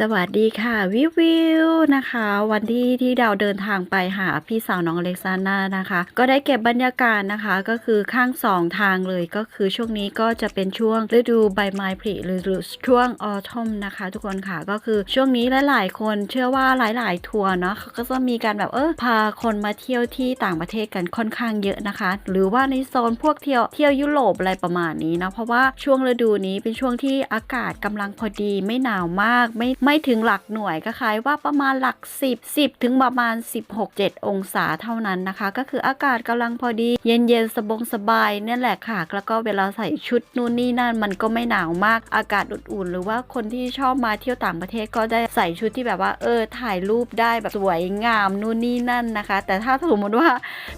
สวัสดีค่ะวิววิวนะคะ วันที่ที่เราเดินทางไปหาพี่สาวน้องอเล็กซานดรานะคะ ก็ได้เก็บบรรยากาศนะคะ ก็คือข้างสองทางเลยก็คือช่วงนี้ก็จะเป็นช่วงฤดูใบไม้ผลิหรือช่วงออทอมนะคะ ทุกคนค่ะก็คือช่วงนี้หลายๆ คนเชื่อว่าหลาย ๆ ทัวร์เนาะเขาก็จะมีการแบบเออพาคนมาเที่ยวที่ต่างประเทศกันค่อนข้างเยอะนะคะ หรือว่าในโซนพวกเที่ยวเที่ยวยุโรปอะไรประมาณนี้นะเพราะว่าช่วงฤดูนี้เป็นช่วงที่อากาศกำลังพอดีไม่หนาวมากไม่ไม่ถึงหลักหน่วยก็คล้ายว่าประมาณหลัก 10 10 ถึงประมาณ 16 7 องศาเท่านั้นนะคะ ก็คืออากาศกำลังพอดี เย็นเย็นสบงสบายนี่แหละค่ะ แล้วก็เวลาใส่ชุดนู่นนี่นั่นมันก็ไม่หนาวมากอากาศอุ่นๆหรือว่าคนที่ชอบมาเที่ยวต่างประเทศก็ได้ใส่ชุดที่แบบว่าเออถ่ายรูปได้แบบสวยงามนู่นนี่นั่นนะคะ แต่ถ้าสมมติว่า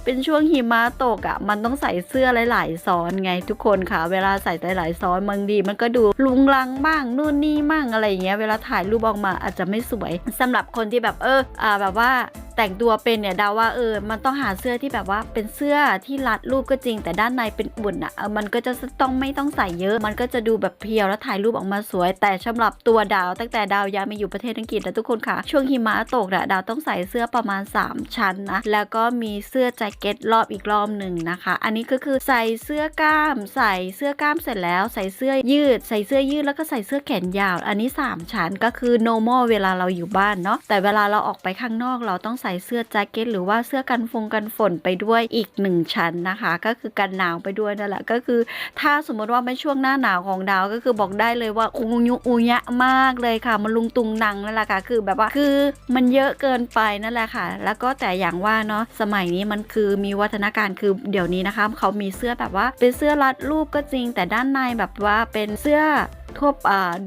เป็นช่วงหิมะตกอะ่ะมันต้องใส่เสื้อหลายๆซ้อนไงทุกคนค่ะ เวลาใส่หลายๆซ้อนบางทีมันก็ดูลุงลังบ้างนู่นนี่มั่งอะไรอย่างเงี้ยเวลาถ่ายรูปออกมาอาจจะไม่สวยสำหรับคนที่แบบเอออ่าแบบว่า แต่งตัวเป็นเนี่ยเดาว่าเออมันต้องหาเสื้อที่แบบว่าเป็นเสื้อที่รัดรูปก็จริง แต่ด้านในเป็นอุ่นอะ่ะมันก็จะต้องไม่ต้องใส่เยอะ มันก็จะดูแบบเพียวแล้วถ่ายรูปออกมาสวย แต่สำหรับตัวดาวตั้งแต่ดาวย้ายมาอยู่ประเทศอังกฤษแล้วทุกคนค่ะ ช่วงหิมะตกอะดาวต้องใส่เสื้อประมาณ 3 ชั้นนะแล้วก็มีเสื้อแจ็คเก็ตรอบอีกรอบหนึ่งนะคะ อันนี้ก็คือใส่เสื้อกล้าม ใส่เสื้อกล้ามเสร็จแล้ว ใส่เสื้อยืด ใส่เสื้อยืดแล้วก็ใส่เสื้อแขนยาว อันนี้ 3 ชั้นก็คือ normal เวลาเราอยู่บ้านเนาะแต่เวลาเราออกไปข้างนอกเราต้องใส่เสื้อแจ็คเก็ตหรือว่าเสื้อกันฟงกันฝนไปด้วยอีก1ชั้นนะคะ ก็คือกันหนาวไปด้วยนั่นแหละก็คือ ถ้าสมมติว่าเป็นช่วงหน้าหนาวของดาวก็คือบอกได้เลยว่าอุยุอุยะมากเลยค่ะ มันลุงตุงนังนั่นแหละค่ะ คือแบบว่าคือมันเยอะเกินไปนั่นแหละค่ะ แล้วก็แต่อย่างว่าเนาะสมัยนี้มันคือมีวัฒนาการคือเดี๋ยวนี้นะคะเขามีเสื้อแบบว่าเป็นเสื้อรัดรูปก็จริง แต่ด้านในแบบว่าเป็นเสื้อ ทั่ว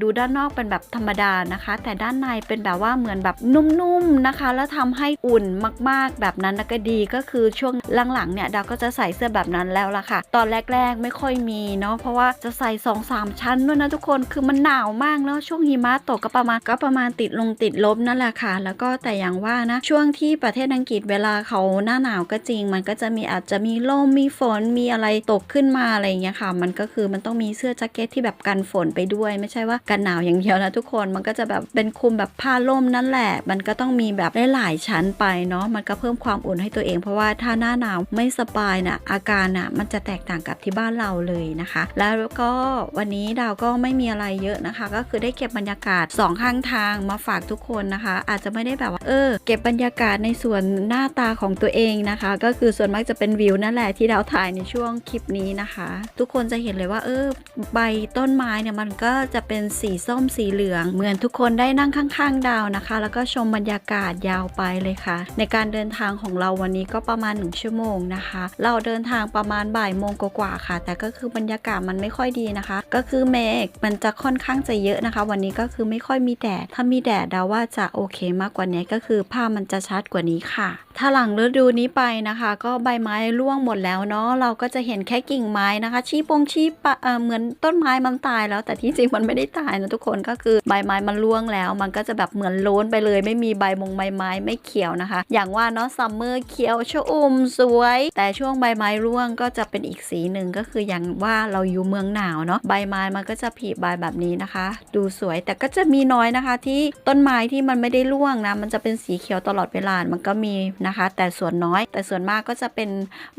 ดูด้านนอกเป็นแบบธรรมดานะคะ แต่ด้านในเป็นแบบว่าเหมือนแบบนุ่มๆนะคะ แล้วทำให้อุ่นมากๆแบบนั้นก็ดีก็คือช่วงหลังๆเนี่ยดาวก็จะใส่เสื้อแบบนั้นแล้วล่ะค่ะ ตอนแรกๆไม่ค่อยมีเนาะเพราะว่าจะใส่2อสามชั้นด้วยนะทุกคนคือมันหนาวมากเนาะช่วงหิมะตกก็ประมาณก็ประมาณติดลงติดลบนั่นแหละค่ะ แล้วก็แต่อย่างว่านะช่วงที่ประเทศอังกฤษเวลาเขาหน้าหนาวก็จริง มันก็จะมีอาจจะมีลมมีฝนมีอะไรตกขึ้นมาอะไรอย่างเงี้ยค่ะ มันก็คือมันต้องมีเสื้อแจ็คเก็ตที่แบบกันฝนไปด้วยไม่ใช่ว่ากันหนาวอย่างเดียวนะทุกคนมันก็จะแบบเป็นคุมแบบผ้าล่มนั่นแหละ มันก็ต้องมีแบบหลายๆชั้นไปเนาะมันก็เพิ่มความอุ่นให้ตัวเอง เพราะว่าถ้าหน้าหนาวไม่สบายนะอาการน่ะมันจะแตกต่างกับที่บ้านเราเลยนะคะ แล้วก็วันนี้ดาวก็ไม่มีอะไรเยอะนะคะ ก็คือได้เก็บบรรยากาศสองข้างทางมาฝากทุกคนนะคะ อาจจะไม่ได้แบบว่าเออ เก็บบรรยากาศในส่วนหน้าตาของตัวเองนะคะ ก็คือส่วนมากจะเป็นวิวนั่นแหละที่ดาวถ่ายในช่วงคลิปนี้นะคะ ทุกคนจะเห็นเลยว่าเออใบต้นไม้เนี่ยมันก็็จะเป็นสีส้มสีเหลือง เหมือนทุกคนได้นั่งข้างๆ ดาวนะคะ แล้วก็ชมบรรยากาศยาวไปเลยค่ะ ในการเดินทางของเราวันนี้ก็ประมาณ 1 ชั่วโมงนะคะ เราเดินทางประมาณบ่ายโมงกว่าๆค่ะ แต่ก็คือบรรยากาศมันไม่ค่อยดีนะคะ ก็คือเมฆมันจะค่อนข้างจะเยอะนะคะ วันนี้ก็คือไม่ค่อยมีแดด ถ้ามีแดดดาว่าจะโอเคมากกว่านี้ก็คือภาพมันจะชัดกว่านี้ค่ะ ถ้าหลังฤดูนี้ไปนะคะ ก็ใบไม้ร่วงหมดแล้วเนาะเราก็จะเห็นแค่กิ่งไม้นะคะ ชี้ปงชี้ปะเเหมือนต้นไม้มันตายแล้ว แต่ที่จริงมันไม่ได้ตายนะทุกคนก็คือใบไม้มันร่วงแล้ว มันก็จะแบบเหมือนโล้นไปเลย ไม่มีใบมงใบไม้ไม่เขียวนะคะ อย่างว่าเนาะซัมเมอร์เขียวชอุ่มสวย แต่ช่วงใบไม้ร่วงก็จะเป็นอีกสีหนึ่งก็คืออย่างว่าเราอยู่เมืองหนาวเนาะใบไม้มันก็จะผลิใบแบบนี้นะคะ ดูสวยแต่ก็จะมีน้อยนะคะ ที่ต้นไม้ที่มันไม่ได้ร่วงนะมันจะเป็นสีเขียวตลอดเวลามันก็มีนะคะ แต่ส่วนน้อย แต่ส่วนมากก็จะเป็น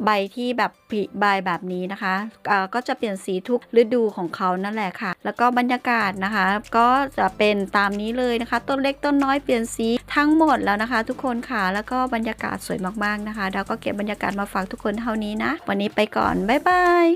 ใบที่แบบผลิใบแบบนี้นะคะก็จะเปลี่ยนสีทุกฤดูของเขานั่นแหละค่ะ แล้วก็บรรยากาศนะคะ ก็จะเป็นตามนี้เลยนะคะ ต้นเล็กต้นน้อยเปลี่ยนสีทั้งหมดแล้วนะคะ ทุกคนค่ะแล้วก็บรรยากาศสวยมากๆนะคะ เราก็เก็บบรรยากาศมาฝากทุกคนเท่านี้นะ วันนี้ไปก่อน บ๊ายบาย